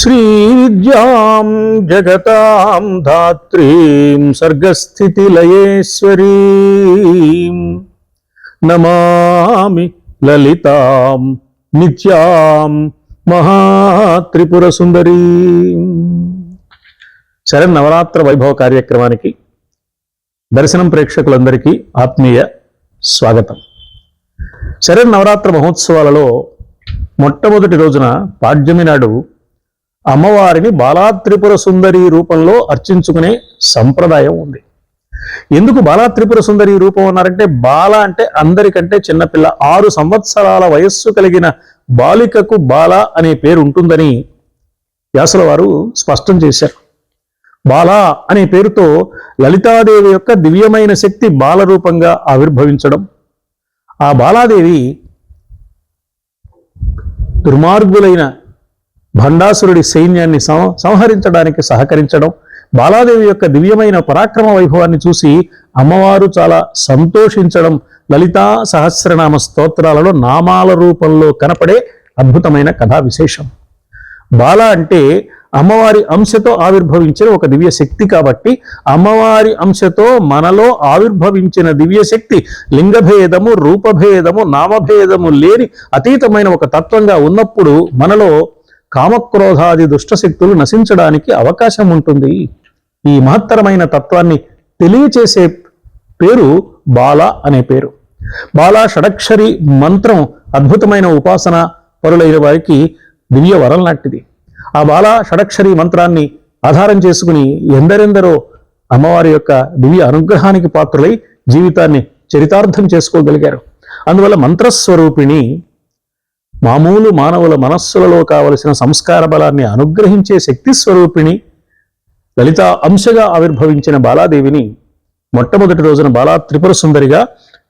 శ్రీవిద్యాం జగతాం ధాత్రీం సర్గస్థితిలయేశ్వరీం నమామి లలితాం నిత్యాం మహాత్రిపుర సుందరీ శరణ్ నవరాత్ర వైభవ కార్యక్రమానికి దర్శనం ప్రేక్షకులందరికీ ఆత్మీయ స్వాగతం. శరణ్ నవరాత్ర మహోత్సవాలలో మొట్టమొదటి రోజున పాడ్యమి నాడు అమ్మవారిని బాలాత్రిపుర సుందరి రూపంలో అర్చించుకునే సంప్రదాయం ఉంది. ఎందుకు బాలాత్రిపుర సుందరి రూపం అన్నారంటే బాల అంటే అందరికంటే చిన్నపిల్ల. ఆరు సంవత్సరాల వయస్సు కలిగిన బాలికకు బాల అనే పేరు ఉంటుందని వ్యాసుల వారు స్పష్టం చేశారు. బాల అనే పేరుతో లలితాదేవి యొక్క దివ్యమైన శక్తి బాల రూపంగా ఆవిర్భవించడం ఆ బాలాదేవి దుర్మార్గులైన భండాసురుడి సైన్యాన్ని సం సంహరించడానికి సహకరించడం బాలాదేవి యొక్క దివ్యమైన పరాక్రమ వైభవాన్ని చూసి అమ్మవారు చాలా సంతోషించడం లలితా సహస్రనామ స్తోత్రాలలో నామాల రూపంలో కనపడే అద్భుతమైన కథా విశేషం బాల అంటే అమ్మవారి అంశతో ఆవిర్భవించిన ఒక దివ్య శక్తి కాబట్టి అమ్మవారి అంశతో మనలో ఆవిర్భవించిన దివ్య శక్తి లింగభేదము రూపభేదము నామభేదము లేని అతీతమైన ఒక తత్వంగా ఉన్నప్పుడు మనలో కామక్రోధాది దుష్టశక్తులు నశించడానికి అవకాశం ఉంటుంది. ఈ మహత్తరమైన తత్వాన్ని తెలియచేసే పేరు బాల అనే పేరు. బాల షడక్షరి మంత్రం అద్భుతమైన ఉపాసన పరులైన వారికి దివ్య వరం లాంటిది. ఆ బాల షడక్షరి మంత్రాన్ని ఆధారం చేసుకుని ఎందరెందరో అమ్మవారి యొక్క దివ్య అనుగ్రహానికి పాత్రులై జీవితాన్ని చరితార్థం చేసుకోగలిగారు. అందువల్ల మంత్రస్వరూపిణి మామూలు మానవుల మనస్సులలో కావలసిన సంస్కార బలాన్ని అనుగ్రహించే శక్తి స్వరూపిణి లలిత అంశగా ఆవిర్భవించిన బాలాదేవిని మొట్టమొదటి రోజున బాలా త్రిపుర సుందరిగా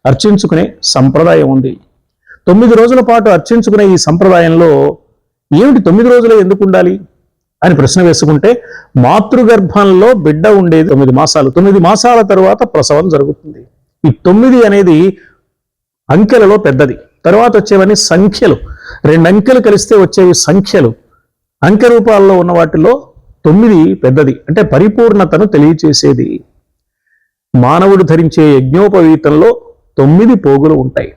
అర్చించుకునే సంప్రదాయం ఉంది. తొమ్మిది రోజుల పాటు అర్చించుకునే ఈ సంప్రదాయంలో ఏమిటి తొమ్మిది రోజులు ఎందుకు ఉండాలి అని ప్రశ్న వేసుకుంటే మాతృగర్భంలో బిడ్డ ఉండేది తొమ్మిది మాసాలు. తొమ్మిది మాసాల తర్వాత ప్రసవం జరుగుతుంది. ఈ తొమ్మిది అనేది అంకెలలో పెద్దది. తర్వాత వచ్చేవన్నీ సంఖ్యలు. రెండు అంకెలు కలిస్తే వచ్చేవి సంఖ్యలు. అంకె రూపాల్లో ఉన్న వాటిలో తొమ్మిది పెద్దది. అంటే పరిపూర్ణతను తెలియచేసేది. మానవుడు ధరించే యజ్ఞోపవీతంలో తొమ్మిది పోగులు ఉంటాయి.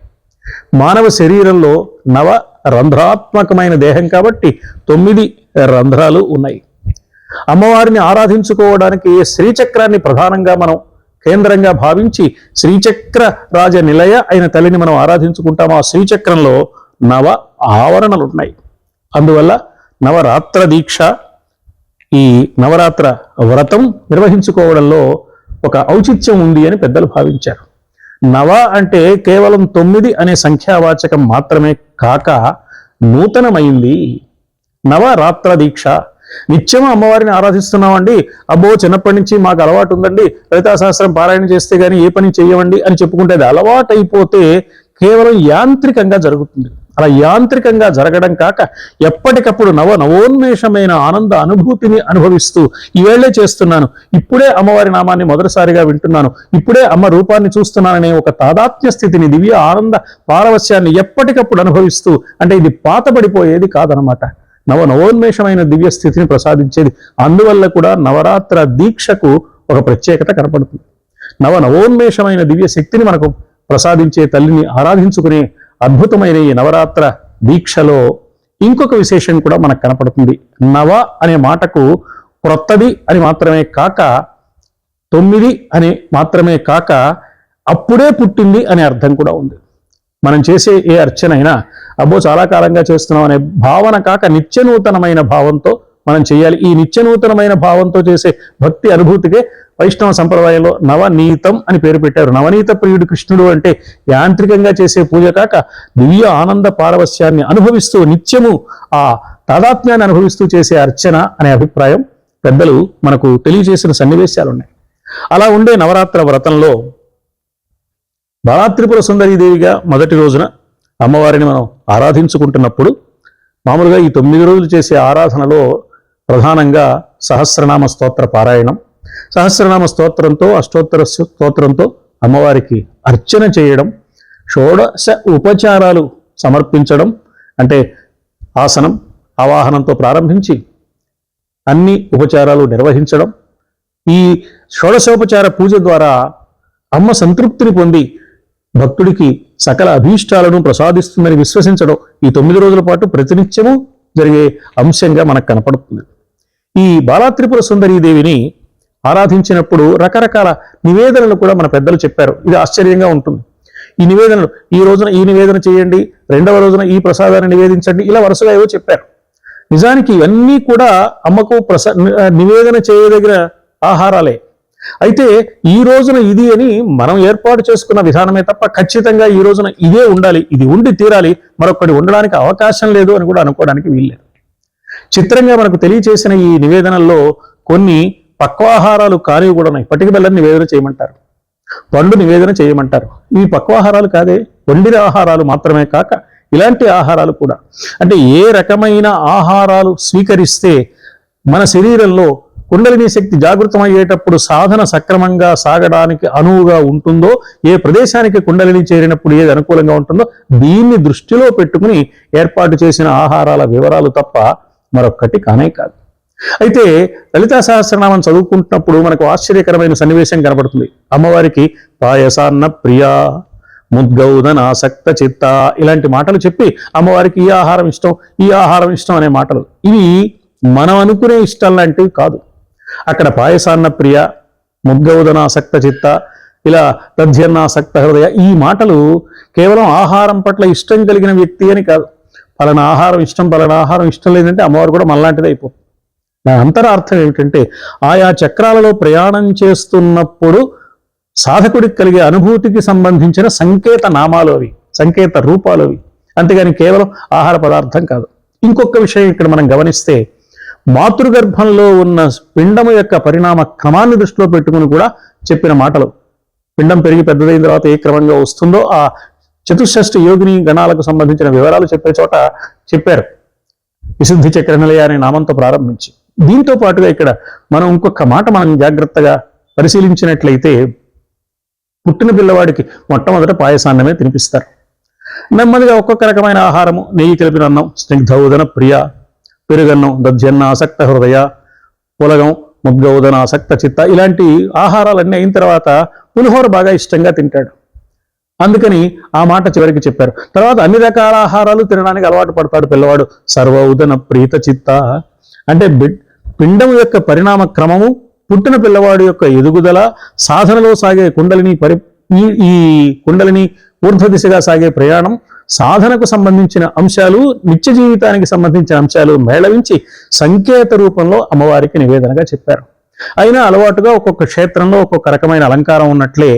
మానవ శరీరంలో నవ రంధ్రాత్మకమైన దేహం కాబట్టి తొమ్మిది రంధ్రాలు ఉన్నాయి. అమ్మవారిని ఆరాధించుకోవడానికి శ్రీచక్రాన్ని ప్రధానంగా మనం కేంద్రంగా భావించి శ్రీచక్ర రాజ నిలయ అయిన తల్లిని మనం ఆరాధించుకుంటాము ఆ శ్రీచక్రంలో నవ ఆవరణలు ఉన్నాయి. అందువల్ల నవరాత్ర దీక్ష ఈ నవరాత్ర వ్రతం నిర్వహించుకోవడంలో ఒక ఔచిత్యం ఉంది అని పెద్దలు భావించారు. నవ అంటే కేవలం తొమ్మిది అనే సంఖ్యావాచకం మాత్రమే కాక నూతనమైంది. నవరాత్ర దీక్ష. నిత్యం అమ్మవారిని ఆరాధిస్తున్నామండి? అబ్బో చిన్నప్పటి నుంచి మాకు అలవాటు ఉందండి. లలితాశాస్త్రం పారాయణ చేస్తే కానీ ఏ పని చేయవండి అని చెప్పుకుంటే అది అలవాటు అయిపోతే కేవలం యాంత్రికంగా జరుగుతుంది. అలా యాంత్రికంగా జరగడం కాక ఎప్పటికప్పుడు నవ నవోన్మేషమైన ఆనంద అనుభూతిని అనుభవిస్తూ ఈవేళ్ళే చేస్తున్నాను. ఇప్పుడే అమ్మవారి నామాన్ని మొదటిసారిగా వింటున్నాను. ఇప్పుడే అమ్మ రూపాన్ని చూస్తున్నాననే ఒక తాదాత్మ్య స్థితిని దివ్య ఆనంద పారవస్యాన్ని ఎప్పటికప్పుడు అనుభవిస్తూ అంటే ఇది పాతబడిపోయేది కాదనమాట నవ నవోన్మేషమైన దివ్య స్థితిని ప్రసాదించేది. అందువల్ల కూడా నవరాత్ర దీక్షకు ఒక ప్రత్యేకత కనపడుతుంది. నవ నవోన్మేషమైన దివ్య శక్తిని మనకు ప్రసాదించే తల్లిని ఆరాధించుకునే అద్భుతమైన ఈ నవరాత్ర దీక్షలో ఇంకొక విశేషం కూడా మనకు కనపడుతుంది. నవ అనే మాటకు క్రొత్తది అని మాత్రమే కాక తొమ్మిది అని మాత్రమే కాక అప్పుడే పుట్టింది అనే అర్థం కూడా ఉంది. మనం చేసే ఏ అర్చన అయినా అబ్బో చాలా కాలంగా చేస్తున్నాం అనే భావన కాక నిత్యనూతనమైన భావంతో మనం చేయాలి. ఈ నిత్యనూతనమైన భావంతో చేసే భక్తి అనుభూతికే వైష్ణవ సంప్రదాయంలో నవనీతం అని పేరు పెట్టారు. నవనీత ప్రియుడు కృష్ణుడు అంటే యాంత్రికంగా చేసే పూజ కాక దివ్య ఆనంద పారవస్యాన్ని అనుభవిస్తూ నిత్యము ఆ తాదాత్మ్యాన్ని అనుభవిస్తూ చేసే అర్చన అనే అభిప్రాయం పెద్దలు మనకు తెలియజేసిన సన్నివేశాలు ఉన్నాయి. అలా ఉండే నవరాత్ర వ్రతంలో బాలాత్రిపుర సుందరీదేవిగా మొదటి రోజున అమ్మవారిని మనం ఆరాధించుకుంటున్నప్పుడు మామూలుగా ఈ తొమ్మిది రోజులు చేసే ఆరాధనలో ప్రధానంగా సహస్రనామ స్తోత్ర పారాయణం. సహస్రనామ స్తోత్రంతో అష్టోత్తర స్తోత్రంతో అమ్మవారికి అర్చన చేయడం షోడశ ఉపచారాలు సమర్పించడం అంటే ఆసనం ఆవాహనంతో ప్రారంభించి అన్ని ఉపచారాలు నిర్వహించడం. ఈ షోడశోపచార పూజ ద్వారా అమ్మ సంతృప్తిని పొంది భక్తుడికి సకల అభీష్టాలను ప్రసాదిస్తుందని విశ్వసించడం ఈ తొమ్మిది రోజుల పాటు ప్రతినిత్యము జరిగే అంశంగా మనకు కనపడుతుంది. ఈ బాలాత్రిపుర సుందరీ దేవిని ఆరాధించినప్పుడు రకరకాల నివేదనలు కూడా మన పెద్దలు చెప్పారు. ఇది ఆశ్చర్యంగా ఉంటుంది. ఈ నివేదనలు ఈ రోజున ఈ నివేదన చేయండి రెండవ రోజున ఈ ప్రసాదాన్ని నివేదించండి ఇలా వరుసగా ఏవో చెప్పారు. నిజానికి ఇవన్నీ కూడా అమ్మకు ప్రసా నివేదన చేయదగిన ఆహారాలే. అయితే ఈ రోజున ఇది అని మనం ఏర్పాటు చేసుకున్న విధానమే తప్ప ఖచ్చితంగా ఈ రోజున ఇదే ఉండాలి ఇది ఉండి తీరాలి మరొకటి ఉండడానికి అవకాశం లేదు అని కూడా అనుకోవడానికి వీల్లేదు. చిత్రంగా మనకు తెలియచేసిన ఈ నివేదనల్లో కొన్ని పక్వాహారాలు కానివి కూడా ఉన్నాయి. పట్టిక బెల్లని నివేదన చేయమంటారు. పండు నివేదన చేయమంటారు. ఇవి పక్వాహారాలు కాదే వండిన ఆహారాలు మాత్రమే కాక ఇలాంటి ఆహారాలు కూడా. అంటే ఏ రకమైన ఆహారాలు స్వీకరిస్తే మన శరీరంలో కుండలిని శక్తి జాగృతమయ్యేటప్పుడు సాధన సక్రమంగా సాగడానికి అనువుగా ఉంటుందో ఏ ప్రదేశానికి కుండలిని చేరినప్పుడు ఏది అనుకూలంగా ఉంటుందో దీన్ని దృష్టిలో పెట్టుకుని ఏర్పాటు చేసిన ఆహారాల వివరాలు తప్ప మరొక్కటి కానే కాదు. అయితే లలితా సహస్రనామం చదువుకుంటున్నప్పుడు మనకు ఆశ్చర్యకరమైన సన్నివేశం కనబడుతుంది. అమ్మవారికి పాయసాన్న ప్రియా ముద్గౌదన ఆసక్త చిత్త ఇలాంటి మాటలు చెప్పి అమ్మవారికి ఈ ఆహారం ఇష్టం ఈ ఆహారం ఇష్టం అనే మాటలు. ఇవి మనం అనుకునే ఇష్టం లాంటివి కాదు. అక్కడ పాయసాన్న ప్రియ ముద్గౌదన ఆసక్త చిత్త ఇలా దధ్యన్నాసక్త హృదయ ఈ మాటలు కేవలం ఆహారం పట్ల ఇష్టం కలిగిన వ్యక్తి అని కాదు. పలానా ఆహారం ఇష్టం పలానా ఆహారం ఇష్టం లేదంటే అమ్మవారు కూడా మళ్ళాంటిదే అయిపోతుంది దాని అంతరార్థం ఏమిటంటే ఆయా చక్రాలలో ప్రయాణం చేస్తున్నప్పుడు సాధకుడికి కలిగే అనుభూతికి సంబంధించిన సంకేత నామాలు అవి సంకేత రూపాలు అవి. అంతేగాని కేవలం ఆహార పదార్థం కాదు. ఇంకొక విషయం ఇక్కడ మనం గమనిస్తే మాతృగర్భంలో ఉన్న పిండము యొక్క పరిణామ క్రమాన్ని దృష్టిలో పెట్టుకుని కూడా చెప్పిన మాటలు. పిండం పెరిగి పెద్దదైన తర్వాత ఏ క్రమంగా వస్తుందో ఆ చతుషష్ఠి యోగిని గణాలకు సంబంధించిన వివరాలు చెప్పే చోట చెప్పారు. విశుద్ధి చక్రనిలయ అనే నామంతో ప్రారంభించి. దీంతో పాటుగా ఇక్కడ మనం ఇంకొక మాట మనం జాగ్రత్తగా పరిశీలించినట్లయితే పుట్టిన పిల్లవాడికి మొట్టమొదట పాయసాన్నమే తినిపిస్తారు. నెమ్మదిగా ఒక్కొక్క రకమైన ఆహారము నెయ్యి కలిపిన అన్నం స్నిగ్ధౌదన ప్రియ పెరుగన్నం దధ్యన్న ఆసక్త హృదయ పులగం ముద్గౌదన ఆసక్త చిత్త ఇలాంటి ఆహారాలన్నీ అయిన తర్వాత పులిహోర బాగా ఇష్టంగా తింటాడు. అందుకని ఆ మాట చివరికి చెప్పారు. తర్వాత అన్ని రకాల ఆహారాలు తినడానికి అలవాటు పడతాడు పిల్లవాడు. సర్వౌదన ప్రీత చిత్త. అంటే పిండం యొక్క పరిణామ క్రమము పుట్టిన పిల్లవాడు యొక్క ఎదుగుదల సాధనలో సాగే కుండలిని పరి ఈ కుండలిని ఊర్ధ్వ దిశగా సాగే ప్రయాణం సాధనకు సంబంధించిన అంశాలు నిత్య జీవితానికి సంబంధించిన అంశాలు మేళవించి సంకేత రూపంలో అమ్మవారికి నివేదనగా చెప్పారు. అయినా అలవాటుగా ఒక్కొక్క క్షేత్రంలో ఒక్కొక్క రకమైన అలంకారం ఉన్నట్లే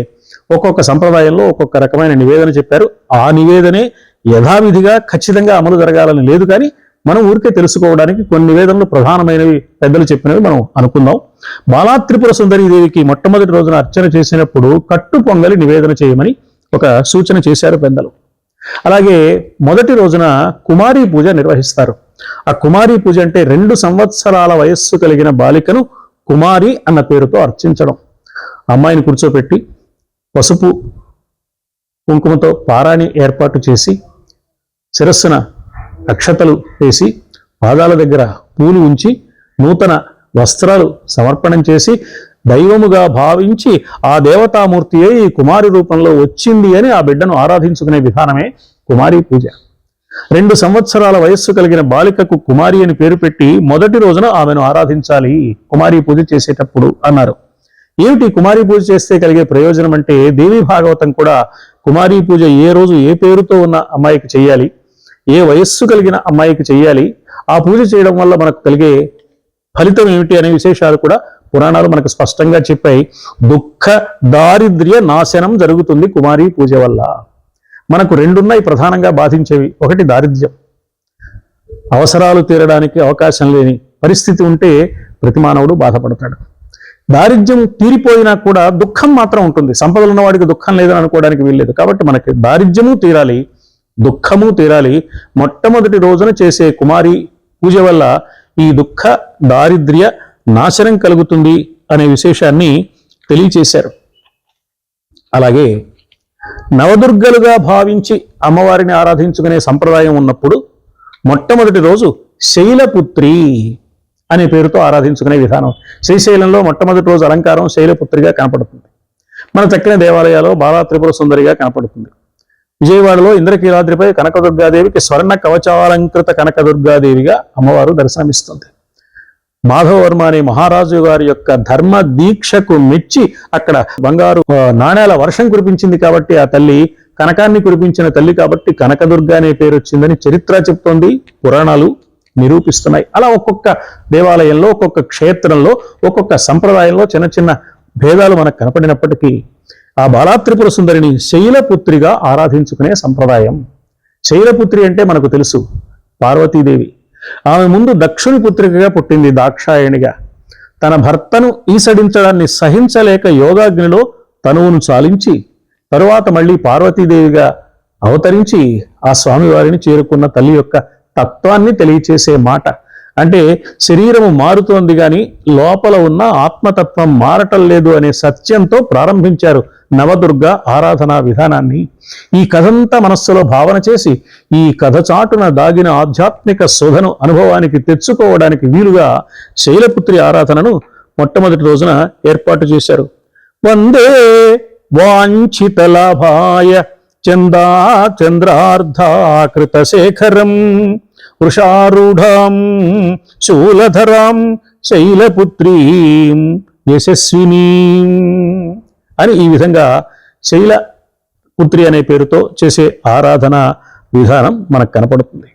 ఒక్కొక్క సంప్రదాయంలో ఒక్కొక్క రకమైన నివేదన చెప్పారు. ఆ నివేదనే యథావిధిగా ఖచ్చితంగా అమలు జరగాలని లేదు కానీ మనం ఊరికే తెలుసుకోవడానికి కొన్ని నివేదనలు ప్రధానమైనవి పెద్దలు చెప్పినవి మనం అనుకుందాం. బాలాత్రిపుర దేవికి మొట్టమొదటి రోజున అర్చన చేసినప్పుడు కట్టు పొంగలి నివేదన చేయమని ఒక సూచన చేశారు పెద్దలు. అలాగే మొదటి రోజున కుమారీ పూజ నిర్వహిస్తారు. ఆ కుమారీ పూజ అంటే రెండు సంవత్సరాల వయస్సు కలిగిన బాలికను కుమారి అన్న పేరుతో అర్చించడం. అమ్మాయిని కూర్చోపెట్టి పసుపు కుంకుమతో పారాణి ఏర్పాటు చేసి శిరస్సున అక్షతలు వేసి పాదాల దగ్గర పూలు ఉంచి నూతన వస్త్రాలు సమర్పణం చేసి దైవముగా భావించి ఆ దేవతామూర్తియే ఈ కుమారి రూపంలో వచ్చింది అని ఆ బిడ్డను ఆరాధించుకునే విధానమే కుమారి పూజ. రెండు సంవత్సరాల వయస్సు కలిగిన బాలికకు కుమారి అని పేరు పెట్టి మొదటి రోజున ఆమెను ఆరాధించాలి కుమారి పూజ చేసేటప్పుడు అన్నారు. ఏమిటి కుమారి పూజ చేస్తే కలిగే ప్రయోజనం అంటే దేవి భాగవతం కూడా కుమారి పూజ ఏ రోజు ఏ పేరుతో ఉన్న అమ్మాయికి చేయాలి ఏ వయస్సు కలిగిన అమ్మాయికి చేయాలి ఆ పూజ చేయడం వల్ల మనకు కలిగే ఫలితం ఏమిటి అనే విశేషాలు కూడా పురాణాలు మనకు స్పష్టంగా చెప్పాయి. దుఃఖ దారిద్ర్య నాశనం జరుగుతుంది కుమారి పూజ వల్ల. మనకు రెండున్నాయి ప్రధానంగా బాధించేవి. ఒకటి దారిద్ర్యం. అవసరాలు తీరడానికి అవకాశం లేని పరిస్థితి ఉంటే ప్రతి మానవుడు బాధపడతాడు. దారిద్ర్యం తీరిపోయినా కూడా దుఃఖం మాత్రం ఉంటుంది. సంపదలు ఉన్నవాడికి దుఃఖం లేదని అనుకోవడానికి వీల్లేదు. కాబట్టి మనకి దారిద్ర్యము తీరాలి దుఃఖము తీరాలి. మొట్టమొదటి రోజున చేసే కుమారి పూజ వల్ల ఈ దుఃఖ దారిద్ర్య నాశనం కలుగుతుంది అనే విశేషాన్ని తెలియచేశారు. అలాగే నవదుర్గలుగా భావించి అమ్మవారిని ఆరాధించుకునే సంప్రదాయం ఉన్నప్పుడు మొట్టమొదటి రోజు శైలపుత్రి అనే పేరుతో ఆరాధించుకునే విధానం. శ్రీశైలంలో మొట్టమొదటి రోజు అలంకారం శైలపుత్రిగా కనపడుతుంది. మన చక్కని దేవాలయాలు బాలా త్రిపుర సుందరిగా కనపడుతుంది. విజయవాడలో ఇంద్రకీలాద్రిపై కనకదుర్గాదేవికి స్వర్ణ కవచాలంకృత కనకదుర్గాదేవిగా అమ్మవారు దర్శనమిస్తుంది. మాధవవర్మ అనే మహారాజు గారి యొక్క ధర్మ దీక్షకు మెచ్చి అక్కడ బంగారు నాణేల వర్షం కురిపించింది కాబట్టి ఆ తల్లి కనకాన్ని కురిపించిన తల్లి కాబట్టి కనకదుర్గ అనే పేరు వచ్చిందని చరిత్ర చెప్తోంది పురాణాలు. నిరూపిస్తున్నాయి. అలా ఒక్కొక్క దేవాలయంలో ఒక్కొక్క క్షేత్రంలో ఒక్కొక్క సంప్రదాయంలో చిన్న చిన్న భేదాలు మనకు కనపడినప్పటికీ ఆ బాలాత్రిపుర సుందరిని శైలపుత్రిగా ఆరాధించుకునే సంప్రదాయం. శైలపుత్రి అంటే మనకు తెలుసు పార్వతీదేవి. ఆమె ముందు దక్షుని పుత్రికగా పుట్టింది దాక్షాయణిగా. తన భర్తను ఈసడించడాన్ని సహించలేక యోగాగ్నిలో తనువును చాలించి తరువాత మళ్ళీ పార్వతీదేవిగా అవతరించి ఆ స్వామివారిని చేరుకున్న తల్లి యొక్క తత్వాన్ని తెలియచేసే మాట. అంటే శరీరము మారుతోంది కానీ లోపల ఉన్న ఆత్మతత్వం మారటం లేదు అనే సత్యంతో ప్రారంభించారు నవదుర్గ ఆరాధనా విధానాన్ని. ఈ కథంతా మనస్సులో భావన చేసి ఈ కథ చాటున దాగిన ఆధ్యాత్మిక శోధను అనుభవానికి తెచ్చుకోవడానికి వీలుగా శైలపుత్రి ఆరాధనను మొట్టమొదటి రోజున ఏర్పాటు చేశారు. వందే వాంఛిత లాభాయ చందా చంద్రార్ధాకృత శేఖరం వృషారూఢాం శూలధరాం శైలపుత్రీం యశస్విని అని ఈ విధంగా శైల పుత్రి అనే పేరుతో చేసే ఆరాధన విధానం మనకు కనపడుతుంది.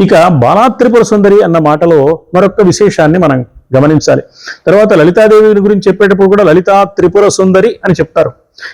ఇక బాలాత్రిపుర సుందరి అన్న మాటలో మరొక విశేషాన్ని మనం గమనించాలి. తర్వాత లలితాదేవి గురించి చెప్పేటప్పుడు కూడా లలితా త్రిపుర సుందరి అని చెప్తారు.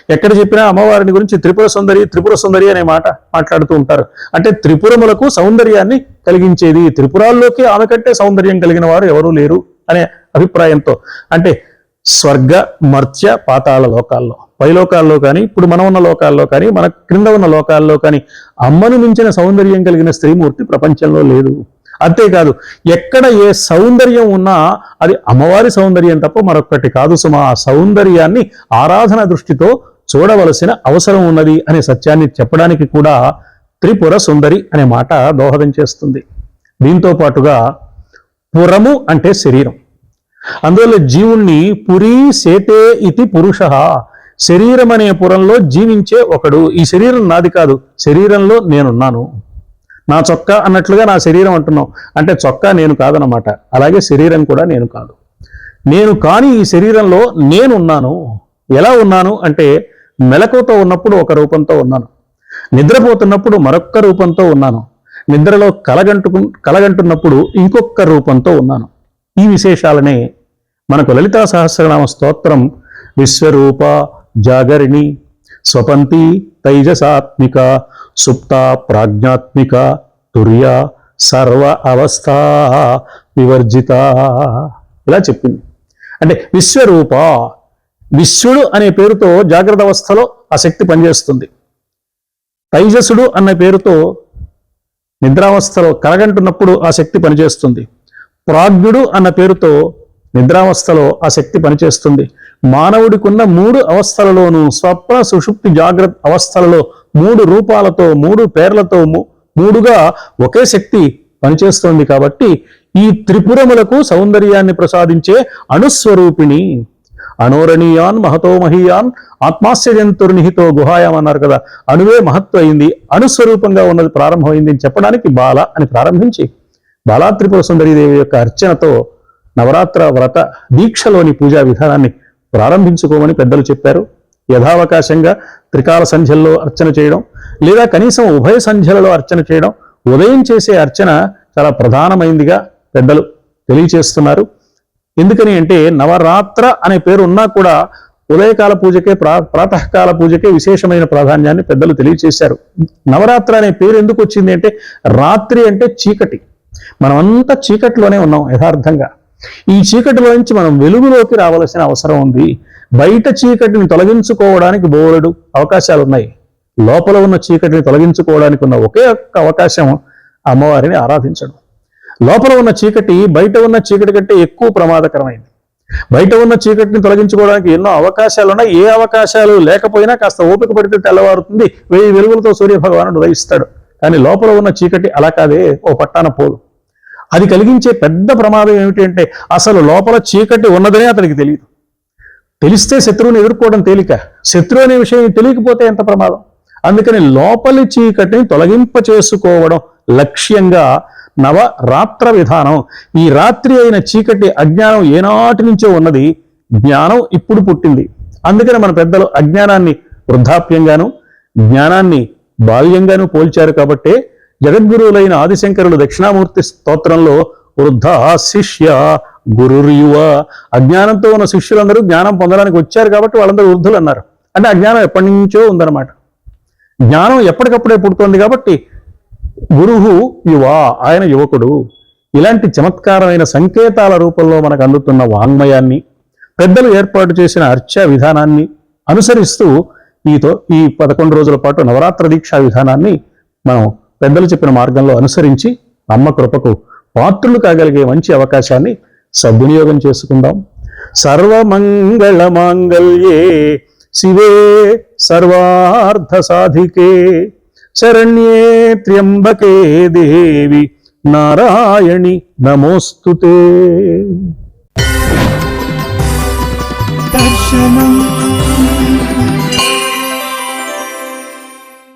ఎక్కడ చెప్పినా అమ్మవారిని గురించి త్రిపుర సుందరి త్రిపుర సుందరి అనే మాట మాట్లాడుతూ ఉంటారు. అంటే త్రిపురములకు సౌందర్యాన్ని కలిగించేది త్రిపురాల్లోకి ఆమె కంటే సౌందర్యం కలిగిన వారు ఎవరూ లేరు అనే అభిప్రాయంతో. అంటే స్వర్గ మర్త్య పాతాళ లోకాల్లో పైలోకాల్లో కానీ ఇప్పుడు మనం ఉన్న లోకాల్లో కానీ మన క్రింద ఉన్న లోకాల్లో కానీ అమ్మను మించిన సౌందర్యం కలిగిన స్త్రీమూర్తి ప్రపంచంలో లేదు. అంతేకాదు ఎక్కడ ఏ సౌందర్యం ఉన్నా అది అమ్మవారి సౌందర్యం తప్ప మరొకటి కాదు సుమా. ఆ సౌందర్యాన్ని ఆరాధన దృష్టితో చూడవలసిన అవసరం ఉన్నది అనే సత్యాన్ని చెప్పడానికి కూడా త్రిపుర సుందరి అనే మాట దోహదం చేస్తుంది. దీంతో పాటుగా పురము అంటే శరీరం. అందువల్ల జీవుణ్ణి పురీ సేతే ఇతి పురుష. శరీరం అనే పురంలో జీవించే ఒకడు. ఈ శరీరం నాది కాదు శరీరంలో నేనున్నాను. నా చొక్కా అన్నట్లుగా నా శరీరం అంటున్నాం అంటే చొక్కా నేను కాదనమాట అలాగే శరీరం కూడా నేను కాదు. నేను కాని ఈ శరీరంలో నేనున్నాను. ఎలా ఉన్నాను అంటే మెలకువతో ఉన్నప్పుడు ఒక రూపంతో ఉన్నాను. నిద్రపోతున్నప్పుడు మరొక్క రూపంతో ఉన్నాను. నిద్రలో కలగంటు కలగంటున్నప్పుడు ఇంకొక రూపంతో ఉన్నాను. ఈ విశేషాలనే మనకు లలితా సహస్రనామ స్తోత్రం విశ్వరూప జాగరిణి స్వపంతి తైజసాత్మిక సుప్త ప్రాజ్ఞాత్మిక తుర్య సర్వ అవస్థ వివర్జిత. ఇలా చెప్పింది. అంటే విశ్వరూప విశ్వడు అనే పేరుతో జాగ్రత్త అవస్థలో ఆ శక్తి పనిచేస్తుంది. తైజసుడు అన్న పేరుతో నిద్రావస్థలో కలగంటున్నప్పుడు ఆ శక్తి పనిచేస్తుంది. ప్రాజ్ఞుడు అన్న పేరుతో నిద్రావస్థలో ఆ శక్తి పనిచేస్తుంది. మానవుడికున్న మూడు అవస్థలలోనూ స్వప్న సుషుప్తి జాగ్రత్త అవస్థలలో మూడు రూపాలతో మూడు పేర్లతో మూడుగా ఒకే శక్తి పనిచేస్తోంది కాబట్టి ఈ త్రిపురములకు సౌందర్యాన్ని ప్రసాదించే అణుస్వరూపిణి అనోరణీయాన్ మహతో మహీయాన్ ఆత్మాశ్చర్యంతుర్నిహితో గుహాయం అన్నారు కదా. అణువే మహత్వ అయింది అణుస్వరూపంగా ఉన్నది ప్రారంభమైంది అని చెప్పడానికి బాల అని ప్రారంభించి బాలా త్రిపుర సుందరీదేవి యొక్క అర్చనతో నవరాత్ర వ్రత దీక్షలోని పూజా విధానాన్ని ప్రారంభించుకోమని పెద్దలు చెప్పారు. యథావకాశంగా త్రికాల సంధ్యల్లో అర్చన చేయడం లేదా కనీసం ఉభయ సంధ్యలలో అర్చన చేయడం ఉదయం చేసే అర్చన చాలా ప్రధానమైందిగా పెద్దలు తెలియచేస్తున్నారు. ఎందుకని అంటే నవరాత్ర అనే పేరు ఉన్నా కూడా ఉదయకాల పూజకే ప్రా ప్రాతకాల పూజకే విశేషమైన ప్రాధాన్యాన్ని పెద్దలు తెలియచేశారు. నవరాత్ర అనే పేరు ఎందుకు వచ్చింది అంటే రాత్రి అంటే చీకటి. మనమంతా చీకటిలోనే ఉన్నాం యథార్థంగా. ఈ చీకటిలో నుంచి మనం వెలుగులోకి రావాల్సిన అవసరం ఉంది. బయట చీకటిని తొలగించుకోవడానికి బోలెడు అవకాశాలు ఉన్నాయి. లోపల ఉన్న చీకటిని తొలగించుకోవడానికి ఉన్న ఒకే ఒక్క అవకాశం అమ్మవారిని ఆరాధించడం. లోపల ఉన్న చీకటి బయట ఉన్న చీకటి కంటే ఎక్కువ ప్రమాదకరమైంది. బయట ఉన్న చీకటిని తొలగించుకోవడానికి ఎన్నో అవకాశాలు ఉన్నాయి. ఏ అవకాశాలు లేకపోయినా కాస్త ఓపిక పడితే తెల్లవారుతుంది. వెయ్యి వెలుగులతో సూర్య భగవానుడు ఉదయిస్తాడు. కానీ లోపల ఉన్న చీకటి అలా కాదే. ఓ పట్టాన పోదు. అది కలిగించే పెద్ద ప్రమాదం ఏమిటంటే అసలు లోపల చీకటి ఉన్నదనే అతనికి తెలియదు. తెలిస్తే శత్రువుని ఎదుర్కోవడం తేలిక. శత్రువు అనే విషయం తెలియకపోతే ఎంత ప్రమాదం? అందుకని లోపలి చీకటిని తొలగింప చేసుకోవడం లక్ష్యంగా నవ రాత్ర విధానం ఈ రాత్రి అయిన చీకటి అజ్ఞానం ఏనాటి నుంచో ఉన్నది. జ్ఞానం ఇప్పుడు పుట్టింది. అందుకని మన పెద్దలు అజ్ఞానాన్ని వృద్ధాప్యంగాను జ్ఞానాన్ని బాల్యంగాను పోల్చారు కాబట్టే జగద్గురువులైన ఆదిశంకరులు దక్షిణామూర్తి స్తోత్రంలో వృద్ధ శిష్య గురుర్యువ. అజ్ఞానంతో ఉన్న శిష్యులందరూ జ్ఞానం పొందడానికి వచ్చారు కాబట్టి వాళ్ళందరూ వృద్ధులు అన్నారు. అంటే అజ్ఞానం ఎప్పటి నుంచో ఉందన్నమాట. జ్ఞానం ఎప్పటికప్పుడే పుడుతోంది కాబట్టి గురువు యువ ఆయన యువకుడు. ఇలాంటి చమత్కారమైన సంకేతాల రూపంలో మనకు అందుతున్న వాంగ్మయాన్ని పెద్దలు ఏర్పాటు చేసిన అర్చ విధానాన్ని అనుసరిస్తూ ఈతో ఈ పదకొండు రోజుల పాటు నవరాత్ర దీక్షా విధానాన్ని మనం పెద్దలు చెప్పిన మార్గంలో అనుసరించి అమ్మ కృపకు పాత్రులు కాగలిగే మంచి అవకాశాన్ని సద్వినియోగం చేసుకుందాం. సర్వమంగళ మాంగళ్యే శివే సర్వార్థ సాధికే శరణ్యే త్ర్యంబకే దేవి నారాయణి నమోస్తుతే. దర్శనం